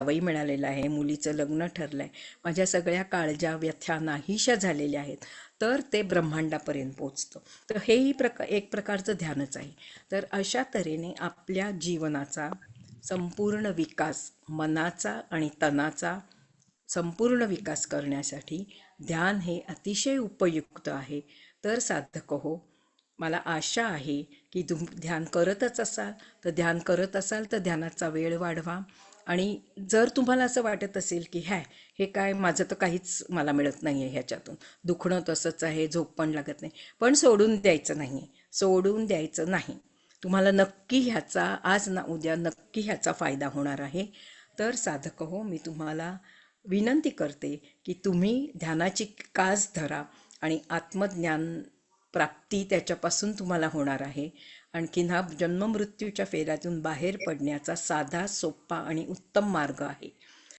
जावई मिळालेला आहे मुलीचं लग्न ठरलं आहे माझ्या सगळ्या काळजा व्यथ्या नाहीशा झालेल्या आहेत. तर ते ब्रह्मांडापर्यंत पोचतं तर हेही प्रका एक प्रकारचं ध्यानच आहे. तर अशा तऱ्हेने आपल्या जीवनाचा संपूर्ण विकास मनाचा आणि तनाचा संपूर्ण विकास करण्यासाठी ध्यान हे अतिशय उपयुक्त आहे. तर साधक हो मला आशा आहे की तुम ध्यान करतच असाल. तर ध्यान करत असाल तर ध्यानाचा वेळ वाढवा. आणि जर तुम्हाला असं वाटत असेल की ह्या हे काय माझं तर काहीच मला मिळत नाही आहे ह्याच्यातून. दुखणं तसंच आहे झोप पण लागत नाही. पण सोडून द्यायचं नाही सोडून द्यायचं नाही. तुम्हाला नक्की ह्याचा आज ना उद्या नक्की ह्याचा फायदा होणार आहे. तर साधक हो मी तुम्हाला विनंती करते की तुम्ही ध्यानाची कास धरा आणि आत्मज्ञान प्राप्ती त्याच्यापासून तुम्हाला होणार आहे. आणखीन हा जन्ममृत्यूच्या फेऱ्यातून बाहेर पडण्याचा साधा सोपा आणि उत्तम मार्ग आहे.